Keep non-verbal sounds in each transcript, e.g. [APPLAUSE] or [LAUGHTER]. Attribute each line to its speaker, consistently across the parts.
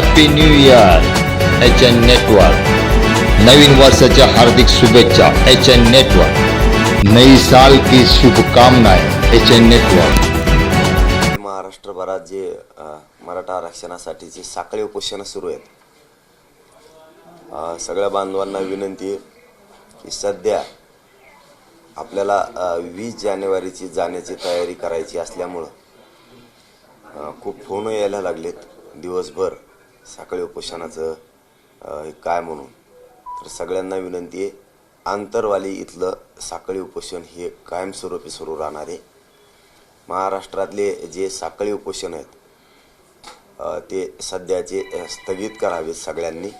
Speaker 1: Happy new year H N network नवीन वर्षाच्या हार्दिक शुभेच्छा एच एन नेटवर्क नई साल की शुभकामनाएं एच एन नेटवर्क
Speaker 2: महाराष्ट्रभरात जे मराठा आरक्षणासाठीचे साखळी उपोषणं सुरू आहेत. सगळ्या बांधवांना विनंती की सध्या आपल्याला वीस जानेवारीची जाण्याची तयारी करायची असल्यामुळं खूप फोन यायला लागलेत दिवसभर. साखळी उपोषणाचं हे काय म्हणून तर सगळ्यांना विनंती आहे आंतरवाली इथलं साखळी उपोषण हे कायमस्वरूपी सुरू राहणार आहे. महाराष्ट्रातले जे साखळी उपोषण आहेत ते सध्याचे स्थगित करावेत सगळ्यांनी.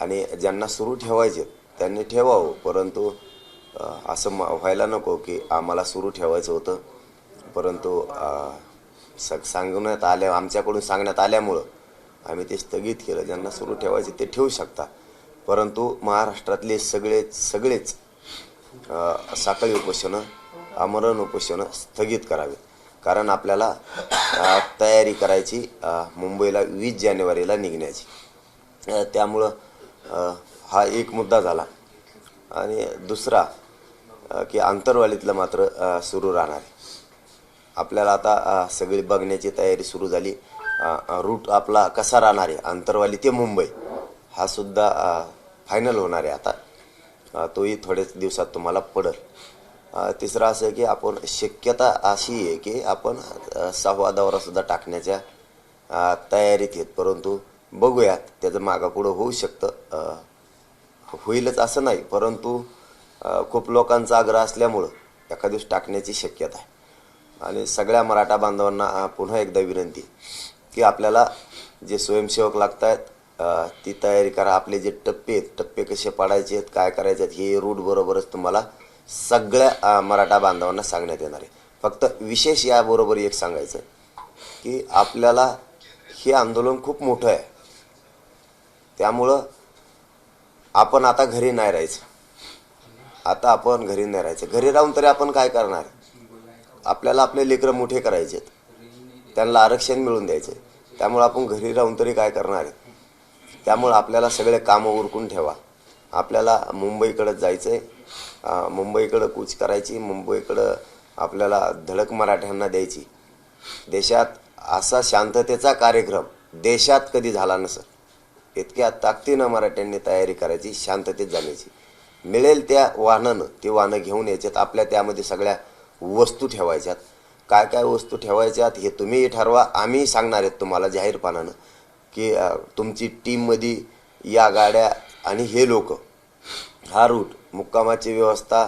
Speaker 2: आणि ज्यांना सुरू ठेवायचे त्यांनी ठेवावं. परंतु असं व्हायला नको की आम्हाला सुरू ठेवायचं होतं. परंतु स सांगण्यात आल्या आमच्याकडून सांगण्यात आल्यामुळं आम्ही ते स्थगित केलं. ज्यांना सुरू ठेवायचे ते ठेवू शकता. परंतु महाराष्ट्रातले सगळेच सगळेच साखळी उपोषणं आमरण उपोषणं स्थगित करावीत कारण आपल्याला तयारी करायची मुंबईला वीस जानेवारीला निघण्याची. त्यामुळं हा एक मुद्दा झाला. आणि दुसरा की आंतरवालीतलं मात्र सुरू राहणार आहे. आपल्याला आता सगळी बघण्याची तयारी सुरू झाली. रूट आपला कसा राहणार आहे? आंतरवाली ते मुंबई. हा सुद्धा फायनल होणार आहे आता. तोही थोड्याच दिवसात तुम्हाला पडेल. तिसरा तिसरं असं की आपण शक्यता अशी आहे की आपण सहावा दौरासुद्धा टाकण्याच्या तयारीत आहेत. परंतु बघूयात त्याचं मागापुढं होऊ शकतं. होईलच असं नाही. परंतु खूप लोकांचा आग्रह असल्यामुळं एका दिवस टाकण्याची शक्यता आहे. आणि सगळ्या मराठा बांधवांना पुन्हा एकदा विनंती. की आपल्याला जे स्वयंसेवक लागत आहेत ती तयारी करा. आपले जे टप्पे आहेत टप्पे कसे पाडायचे आहेत काय करायचे आहेत हे रूट बरोबरच तुम्हाला सगळ्या मराठा बांधवांना सांगण्यात येणार आहे. फक्त विशेष याबरोबर एक सांगायचं की आपल्याला हे आंदोलन खूप मोठं आहे. त्यामुळं आपण आता घरी नाही राहायचं. आता आपण घरी नाही राहायचं. घरी राहून तरी आपण काय करणार? आपल्याला आपले लेकरं मोठे करायचे आहेत त्यांना आरक्षण मिळून द्यायचे. त्यामुळे आपण घरी राहून तरी काय करणार आहे? त्यामुळं आपल्याला सगळे कामं उरकून ठेवा. आपल्याला मुंबईकडं जायचं आहे मुंबईकडं कूच करायची मुंबईकडं आपल्याला धडक मराठ्यांना द्यायची. देशात असा शांततेचा कार्यक्रम देशात कधी झाला नसत इतक्या ताकदीनं मराठ्यांनी तयारी करायची शांततेत जाण्याची. मिळेल त्या वाहनानं ते वाहनं घेऊन यायच्यात. आपल्या त्यामध्ये सगळ्या वस्तू ठेवायच्यात. काय काय वस्तू ठेवायच्या हे तुम्ही ठरवा. आम्ही सांगणार आहेत तुम्हाला जाहीरपणानं की तुमची टीममध्ये या गाड्या आणि हे लोक. हा रूट मुक्कामाची व्यवस्था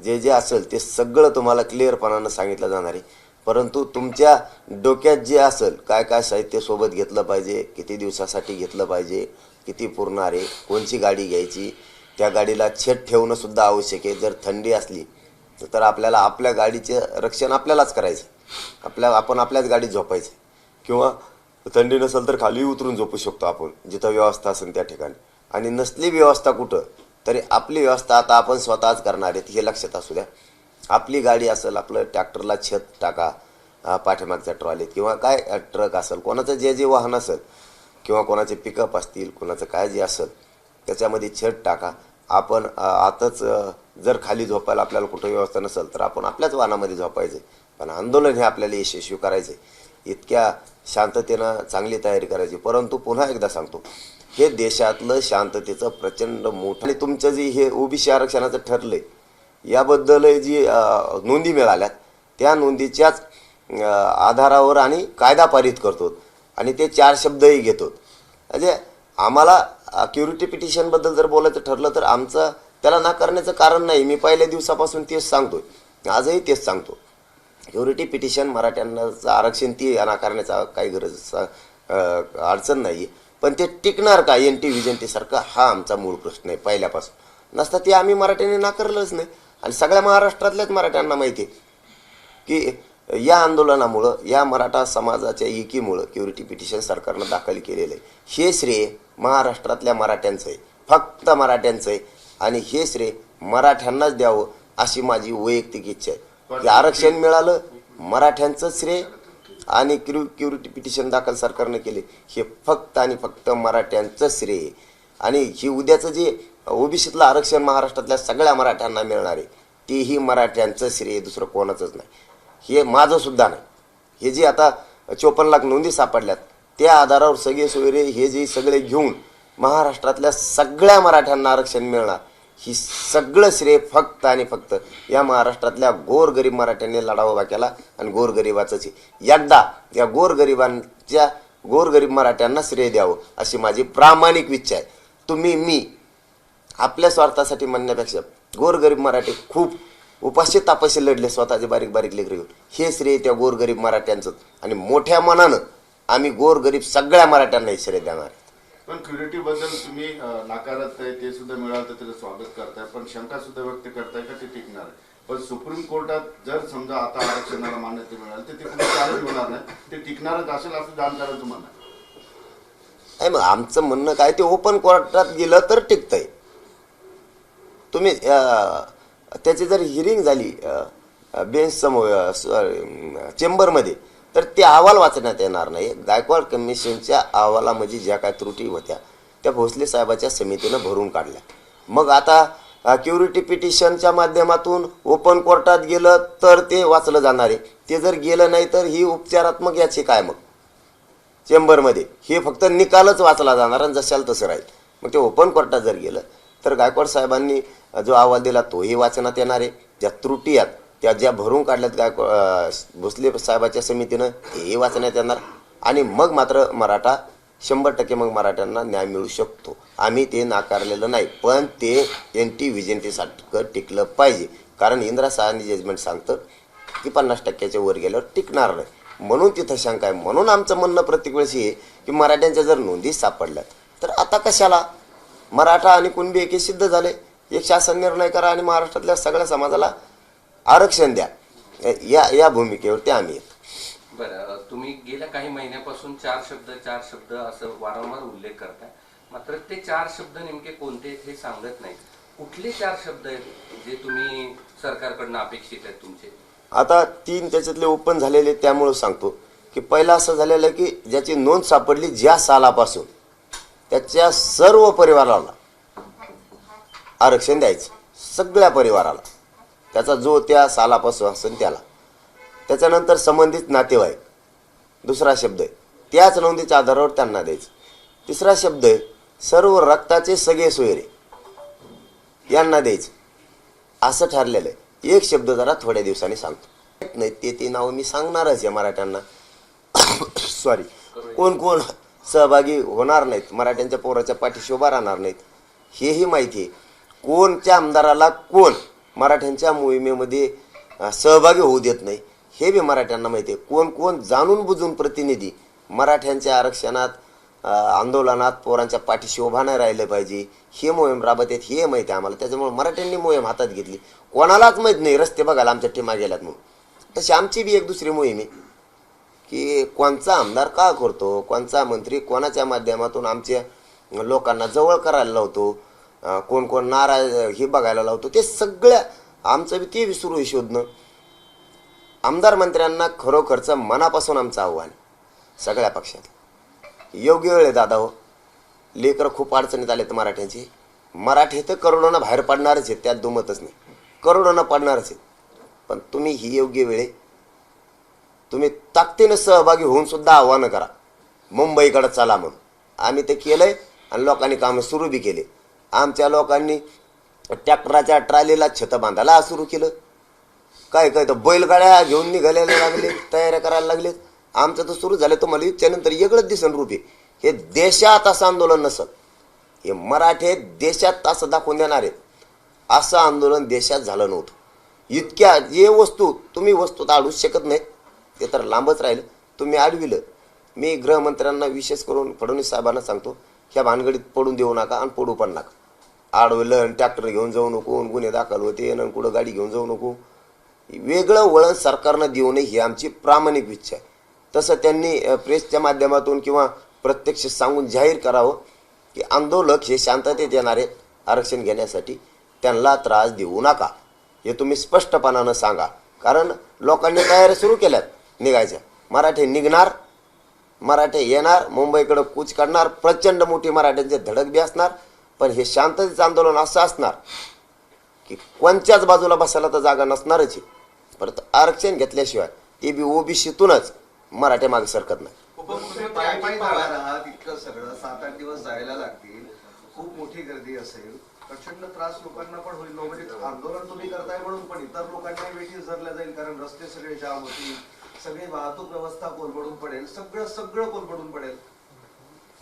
Speaker 2: जे जे असेल ते सगळं तुम्हाला क्लिअरपणानं सांगितलं जाणार आहे. परंतु तुमच्या डोक्यात जे असेल काय काय साहित्य सोबत घेतलं पाहिजे किती दिवसासाठी घेतलं पाहिजे किती पुरणार आहे कोणची गाडी घ्यायची त्या गाडीला छेद ठेवणंसुद्धा आवश्यक आहे. जर थंडी असली तर आपल्याला आपल्या गाडीचे रक्षण आपल्यालाच करायचं. आपल्या आपण आपल्याच गाडीत झोपायचं. किंवा थंडी नसेल तर खाली उतरून झोपू शकतो आपण जिथं व्यवस्था असेल त्या ठिकाणी. आणि नसली व्यवस्था कुठं तरी आपली व्यवस्था आता आपण स्वतःच करणार आहेत हे लक्षात असू द्या. आपली गाडी असेल आपलं ट्रॅक्टरला छत टाका पाठीमागच्या ट्रॉलीत. किंवा काय ट्रक असेल कोणाचं जे जे वाहन असेल किंवा कोणाचे पिकअप असतील कोणाचं काय जे असेल त्याच्यामध्ये छत टाका. आपण आताच जर खाली झोपायला आपल्याला कुठं व्यवस्था नसेल तर आपण आपल्याच वाहनामध्ये झोपायचं. पण आंदोलन हे आपल्याला यशस्वी करायचं. इतक्या शांततेनं चांगली तयारी करायची. परंतु पुन्हा एकदा सांगतो हे देशातलं शांततेचं प्रचंड मोठं आणि तुमचं जे हे ओबीसी आरक्षणाचं ठरलंय याबद्दल जी नोंदी मिळाल्यात त्या नोंदीच्याच आधारावर आणि कायदा पारित करतो आणि ते चार शब्दही घेतो म्हणजे आम्हाला क्युरिटी पिटिशनबद्दल जर बोलायचं ठरलं तर आमचं त्याला नाकारण्याचं कारण नाही. मी पहिल्या दिवसापासून तेच सांगतोय. आजही तेच सांगतो क्युरिटी पिटिशन मराठ्यांनाचं आरक्षण ती नाकारण्याचा काही गरज स- अडचण नाही पण ते टिकणार का एन टी विजंतीसारखा हा आमचा मूळ प्रश्न आहे पहिल्यापासून. नसता ते आम्ही मराठ्यांनी नाकारलंच नाही. आणि सगळ्या महाराष्ट्रातल्याच मराठ्यांना माहिती आहे की या आंदोलनामुळं या मराठा समाजाच्या एकीमुळं क्युरिटी पिटिशन सरकारनं दाखल केलेलं आहे. हे श्रेय महाराष्ट्रातल्या मराठ्यांचं आहे. फक्त मराठ्यांचं आहे. आणि हे श्रेय मराठ्यांनाच द्यावं अशी माझी वैयक्तिक इच्छा आहे. की आरक्षण मिळालं मराठ्यांचं श्रेय आणि क्यु क्युरिटी पिटिशन दाखल सरकारनं केले हे फक्त आणि फक्त मराठ्यांचं श्रेय आणि ही उद्याचं जे ओबीसीतलं आरक्षण महाराष्ट्रातल्या सगळ्या मराठ्यांना मिळणार आहे तेही मराठ्यांचं श्रेय आहे, दुसरं कोणाचंच नाही. हे माझंसुद्धा नाही. हे जे आता चोपन्न लाख नोंदी सापडल्यात त्या आधारावर सगळे सोयरे हे जे सगळे घेऊन महाराष्ट्रातल्या सगळ्या मराठ्यांना आरक्षण मिळणार. ही सगळं श्रेय फक्त आणि फक्त या महाराष्ट्रातल्या गोरगरीब मराठ्यांनी लढा उभा केला आणि गोरगरिबाचंच एकदा या गोरगरिबांच्या गोरगरीब मराठ्यांना श्रेय द्यावं अशी माझी प्रामाणिक इच्छा आहे. तुम्ही मी आपल्या स्वार्थासाठी म्हणण्यापेक्षा गोरगरीब मराठी खूप उपाशी तापाशी लढले स्वतःचे बारीक बारीक लेकर घेऊन. हे श्रेय त्या गोरगरीब मराठ्यांचं आणि मोठ्या मनानं आम्ही गोरगरीब सगळ्या मराठ्यांना श्रेय देणार.
Speaker 3: पण क्युरिटी बद्दल तुम्ही नाकारत आहे ते सुद्धा मिळालं तर त्याचं स्वागत करताय पण शंका सुद्धा व्यक्त करताय का ते टिकणार आहे? पण सुप्रीम कोर्टात जर समजा आता आरक्षणाला मान्यता मिळाली तर ते कुठे चॅलेंज होणार नाही? ते टिकणारच असेल असं जाणकारांचं म्हणणं आहे.
Speaker 2: नाही मग आमचं म्हणणं काय ते ओपन कोर्टात गेलं तर टिकतंय. तुम्ही त्याची जर हिरिंग झाली बेंच समोर चेंबरमध्ये तर ते अहवाल वाचण्यात येणार नाही. गायकवाड कमिशनच्या अहवालामध्ये ज्या काय त्रुटी होत्या त्या भोसले साहेबाच्या समितीनं भरून काढल्या. मग आता क्युरिटी पिटिशनच्या माध्यमातून ओपन कोर्टात गेलं तर ते वाचलं जाणार आहे. ते जर गेलं नाही तर ही उपचारात्मक याची काय मग? चेंबरमध्ये. हे फक्त निकालच वाचला जाणार आणि जशाल तसं राहील. मग ते ओपन कोर्टात जर गेलं तर गायकवाड साहेबांनी जो अहवाल दिला तोही वाचण्यात येणार आहे. ज्या त्रुटी आहेत त्या ज्या भरून काढल्यात काय भोसले साहेबाच्या समितीनं तेही वाचण्यात येणार. आणि मग मात्र मराठा शंभर टक्के मग मराठ्यांना न्याय मिळू शकतो. आम्ही ते नाकारलेलं नाही पण ते एन टी व्हिजंटीसारखं टिकलं पाहिजे. कारण इंदिरा सहानी जजमेंट सांगतं की पन्नास टक्क्याच्या वर गेल्यावर टिकणार नाही. म्हणून तिथं शंका आहे. म्हणून आमचं म्हणणं प्रत्येक वेळेस हे की मराठ्यांच्या जर नोंदी सापडल्यात तर आता कशाला? मराठा आणि कुणबी एके सिद्ध झाले. एक शासन निर्णय करा आणि महाराष्ट्रातल्या सगळ्या समाजाला आरक्षण द्या. या या भूमिकेवर ते आम्ही आहेत
Speaker 4: बरं तुम्ही गेल्या काही महिन्यापासून चार शब्द चार शब्द असं वारंवार उल्लेख करताय. मात्र ते चार शब्द नेमके कोणते आहेत हे सांगत नाही कुठले चार शब्द आहेत जे तुम्ही सरकारकडनं अपेक्षित आहेत तुमचे?
Speaker 2: आता तीन त्याच्यातले ओपन झालेले त्यामुळं सांगतो. की पहिला असं झालेलं की ज्याची नोंद सापडली ज्या सालापासून त्याच्या सर्व परिवाराला आरक्षण द्यायचं. सगळ्या परिवाराला. त्याचा जो त्या सालापासून असेल त्याला. त्याच्यानंतर संबंधित नातेवाईक दुसरा शब्द आहे त्याच नोंदीच्या आधारावर त्यांना द्यायचं. तिसरा शब्द आहे सर्व रक्ताचे सगळे सोयरे यांना द्यायचं. असं ठरलेलं आहे. एक शब्द जरा थोड्या दिवसांनी सांगतो. नाही ते ते नाव मी सांगणारच आहे मराठ्यांना. [COUGHS] सॉरी कोण कोण सहभागी होणार नाहीत मराठ्यांच्या पोराच्या पाठीशी उभा राहणार नाहीत हेही माहिती आहे. कोणच्या आमदाराला कोण मराठ्यांच्या मोहिमेमध्ये सहभागी होऊ देत नाही. हे बी मराठ्यांना माहिती आहे. कोण कोण जाणून बुजून प्रतिनिधी मराठ्यांच्या आरक्षणात आंदोलनात पोरांच्या पाठीशी उभा नाही राहिलं पाहिजे. हे मोहीम राबत आहेत हे माहिती आहे आम्हाला. त्याच्यामुळे मराठ्यांनी मोहीम हातात घेतली. कोणालाच माहीत नाही. रस्ते बघायला आमच्या टीमा गेल्यात म्हणून. तशी आमची बी एक दुसरी मोहीम आहे की कोणचा आमदार का करतो कोणचा मंत्री कोणाच्या माध्यमातून आमच्या लोकांना जवळ करायला लावतो कोण कोण नाराज हे बघायला लावतो. ते सगळ्या आमचं बी ते विसरू शोधणं. आमदार मंत्र्यांना खरोखरचं मनापासून आमचं आव्हान. आहे, सगळ्या पक्षात. योग्य वेळ आहे दादा हो. लेकरं खूप अडचणीत आलेत मराठ्यांची. मराठी तर करोडोनं बाहेर पडणारच आहेत त्यात दुमतच नाही. करोडोनं पडणारच आहेत. पण तुम्ही ही योग्य वेळ आहे. तुम्ही ताकदीनं सहभागी होऊन सुद्धा आव्हानं करा. मुंबईकडं चला म्हणून. आम्ही ते केलंय आणि लोकांनी कामं सुरू बी केले. आमच्या लोकांनी ट्रॅक्टराच्या ट्रॉलीला छत बांधायला सुरू केलं. काय काय तर बैलगाड्या घेऊन निघायला लागले तयाऱ्या करायला लागले. आमचं तर सुरू झालं तुम्हाला त्यानंतर वेगळंच दिसन रूपे हे देशात असं आंदोलन नसत हे मराठे देशात असं दाखवून देणार आहेत. असं आंदोलन देशात झालं नव्हतं. इतक्या जे वस्तू तुम्ही वस्तू तर अडूच शकत नाहीत. ते तर लांबच राहिलं. तुम्ही आडविलं. मी गृहमंत्र्यांना विशेष करून फडणवीस साहेबांना सांगतो ह्या भानगडीत पडून देऊ नका आणि पडू पण नका. आडवलं ट्रॅक्टर घेऊन जाऊ नको आणि गुन्हे दाखल होते आणि कुठं गाडी घेऊन जाऊ नको. वेगळं वळण सरकारनं देऊ नये ही आमची प्रामाणिक इच्छा आहे. तसं त्यांनी प्रेसच्या माध्यमातून किंवा प्रत्यक्ष सांगून जाहीर करावं की आंदोलक हे शांततेत येणार आहेत आरक्षण घेण्यासाठी त्यांना त्रास देऊ नका. हे तुम्ही स्पष्टपणानं सांगा. कारण लोकांनी तयारी सुरू केल्यात. निघायच्या मराठी निघणार मराठे येणार मुंबईकडे कूच करणार प्रचंड मोठी मराठ्यांचे धडक बी असणार पण हे शांततेचं आंदोलन असं असणार की कोणत्याच बाजूला बसायला तर जागा नसणारच आहे. परत आरक्षण घेतल्याशिवाय ते बी ओबीसीतूनच मराठे मागे सरकत नाही.
Speaker 5: उपमुख्यमंत्री सगळं सात आठ दिवस जायला लागतील. खूप मोठी गर्दी असेल. प्रचंड त्रास लोकांना पण होईल. म्हणजे आंदोलन तुम्ही करताय म्हणून पण इतर लोकांनाही वेठी धरल्या जाईल कारण रस्ते सगळे जाम होतील. सगळी वाहतूक व्यवस्था कोलबडून पडेल. सगळं सगळं कोलबडून पडेल.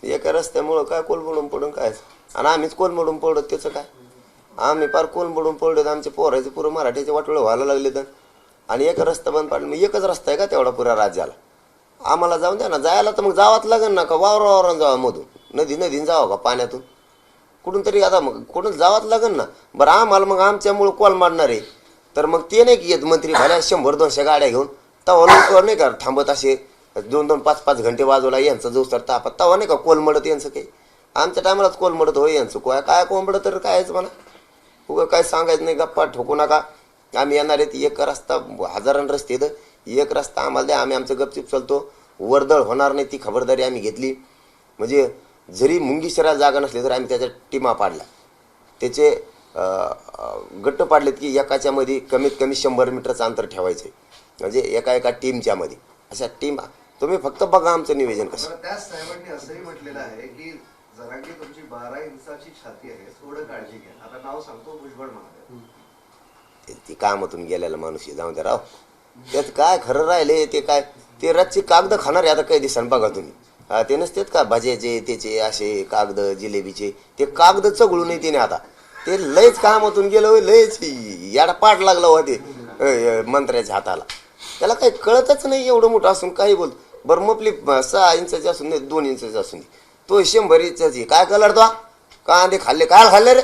Speaker 2: एका रस्त्यामुळं काय कोलबडून पडून काय? आणि आम्हीच कोलमडून पडत त्याचं काय? आम्ही पार कोलबडून पडलो आमचे पोराचे पुरं मराठीचे वाटोळे व्हायला लागले तर आणि एक रस्ता बंद पाडला मग एकच रस्ता आहे का तेवढा पुऱ्या राज्याला? आम्हाला जाऊन द्या ना जायला तर मग जावाच लागेल ना का? वावर वावरान जावा मधून. नदी नदीन जावं का पाण्यातून? कुठून तरी आता मग कुठून जावाच लागेल ना? बरं आम्हाला मग आमच्यामुळं कॉल मारणार आहे. तर मग ते नाही की येत मंत्री भल्या शंभर दोनशे गाड्या घेऊन तवा लोक नाही का थांबत असे. दोन दोन पाच पाच घंटे बाजूला यांचा जो सर तापत. तवा नाही का कोलमडत यांचं काही? आमच्या टायमालाच कोलमडत होय यांचं. काय काय कोंबडं तर कायच म्हणा. उगं काय सांगायचं नाही गप्पा ठोकू नका. आम्ही येणार आहेत एक रस्ता हजारान रस्ते तर एक रस्ता आम्हाला द्या आम्ही आमचं गपचिप चालतो. वर्दळ होणार नाही ती खबरदारी आम्ही घेतली. म्हणजे जरी मुंगी शहरात जागा नसली तर आम्ही त्याच्या टीमा पाडल्या त्याचे गट्ट पाडलेत की एकाच्यामध्ये कमीत कमी शंभर मीटरचं अंतर ठेवायचं आहे म्हणजे एका एका टीमच्या मध्ये अशा टीम तुम्ही फक्त बघा आमचं नियोजन कसं.
Speaker 5: त्याच साहेबांनी असंही म्हटलेलं आहे की जरांगी तुमची बारा इंचाची छाती आहे थोडं काळजी घ्या. आता नाव सांगतो भुजबळ महादेव.
Speaker 2: ते- कामातून गेलेला माणूस जाऊन द्या राव. त्यात काय खरं राहिले ते काय ते रातची कागद खाणार आहे आता काही दिवसांनी बघा तुम्ही. हा, ते नसतेत का भाज्याचे त्याचे असे कागद जिलेबीचे ते कागद चगळू नाही तिने आता. ते लयच कामातून गेलं लयच याडा पाठ लागला हो ते अ, अ, मंत्र्याच्या हाताला. त्याला काही कळतच नाही एवढं मोठं असून काही बोल. बरं मपली सहा इंचाची असून दे दोन इंचाची असून दे. तो शंभर इंचाची. काय कलर तो? कांदे खाल्ले. काय खाल्ले रे?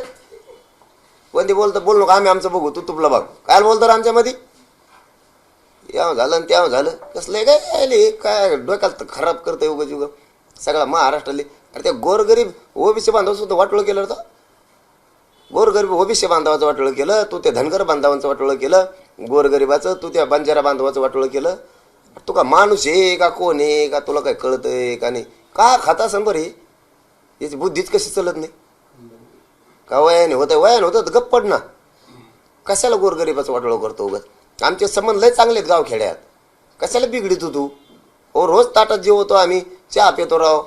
Speaker 2: कोणते बोलतो बोल नको आम्ही आमचं बघू तू तुपला बघ. काय बोलतो रे आमच्यामध्ये? याव झालं आणि त्यावं झालं. कसलं काय आले काय डोक्याला तर खराब करतंय उगाच उग सगळा महाराष्ट्राले अरे त्या गोरगरीब ओबीसी बांधव सुद्धा वाटोळं केलं रे गोरगरीब ओबीसी बांधवाचं वाटोळं केलं तू त्या धनगर बांधवांचं वाटोळं केलं. गोरगरिबाचं तू त्या बंजारा बांधवाचं वाटोळं केलं. तू का माणूस आहे का? कोण आहे का? तुला काय कळतंय का नाही? का खाता संभर बरं हे? याची बुद्धीच कशी चलत नाही? का वयाने होतं वयाने होतं तर गप्प ना. कशाला गोरगरिबाचं वाटोळं करतो उगाच? आमचे संबंध लय चांगले आहेत गावखेड्यात. कशाला बिघडितो तू? हो रोज ताटात जेवतो आम्ही. चहा पितो राव.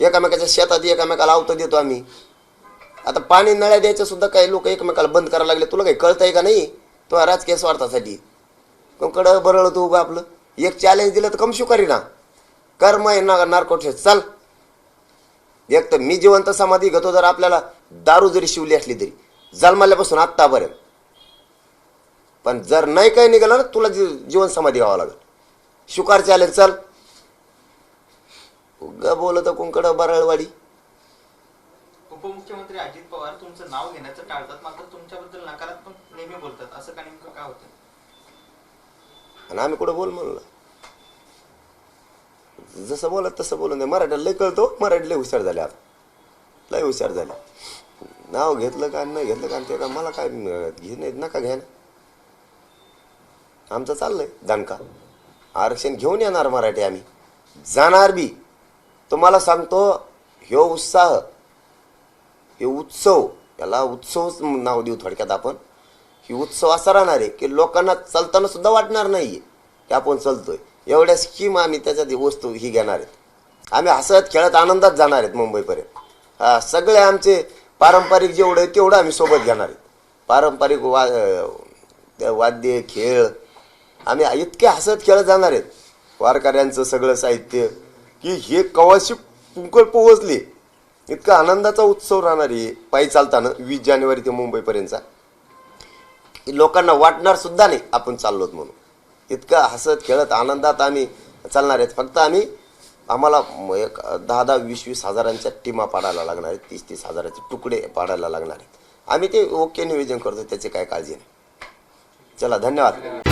Speaker 2: एकामेकाच्या शेतात एकामेकाला आवतं देतो आम्ही. आता पाणी नळ्या द्यायचं सुद्धा काही लोक एकमेकाला बंद करायला लागले. तुला काही कळतंय का नाही? तो राजकीय स्वार्थासाठी. कडं बरळ तू उभं आपलं? एक चॅलेंज दिलं तर कम करीना ना. कर्म आहे ना नारकोटे चल. एक तर मी जिवंत समाधी घेतो जर आपल्याला दारू जरी शिवली असली तरी. जन्माल्यापासून आत्तापर्यंत. पण जर नाही काही निघालं ना तुला जी- जीवन समाधी घ्यावं लागेल. शुकार चॅलेंज चल. ग बोलत कुंकड बरळवाडी.
Speaker 6: उपमुख्यमंत्री अजित पवार तुमचं नाव घेण्याचं टाळतात मात्र तुमच्याबद्दल नकारात्मक नेहमी बोलतात. असं का नेमकं काय होतं
Speaker 2: आणि आम्ही कुठं बोल म्हणलं? जसं बोलत तसं बोलून दे. मराठीला लय कळतो. मराठी लय हुशार झाले आता. लय हुशार झाले. नाव घेतलं का नाही घेतलं का ते का मला काय घे नका घ्या ना आमचं चाललंय दणका. आरक्षण घेऊन येणार मराठी आम्ही. जाणार बी. तुम्हाला सांगतो ह्यो उत्साह हे उत्सव याला उत्सवच नाव देऊ थोडक्यात आपण. ही उत्सव असा राहणार आहे की लोकांना चालताना सुद्धा वाटणार नाही की आपण चालतोय. एवढ्या स्कीम आम्ही त्याच्यात वस्तू ही घेणार आहेत. आम्ही हसत खेळत आनंदात जाणार आहेत मुंबईपर्यंत. हा सगळे आमचे पारंपरिक जेवढं आहे तेवढं आम्ही सोबत घेणार आहेत. पारंपरिक वा वाद्य खेळ आम्ही इतके हसत खेळत जाणार आहेत. वारकऱ्यांचं सगळं साहित्य की हे कवाशी पुंकळ पोहोचले. इतका आनंदाचा उत्सव राहणार आहे. पायी चालताना वीस जानेवारी ते मुंबईपर्यंतचा. लोकांना वाटणार सुद्धा नाही आपण चाललोत म्हणून. इतकं हसत खेळत आनंदात आम्ही चालणार आहेत. फक्त आम्ही आम्हाला एक दहा दहा वीस वीस हजारांच्या टीमा पाडायला लागणार आहेत. तीस तीस हजाराचे तुकडे पाडायला लागणार आहेत. आम्ही ते ओके नियोजन करतो त्याची काय काळजी नाही. चला धन्यवाद.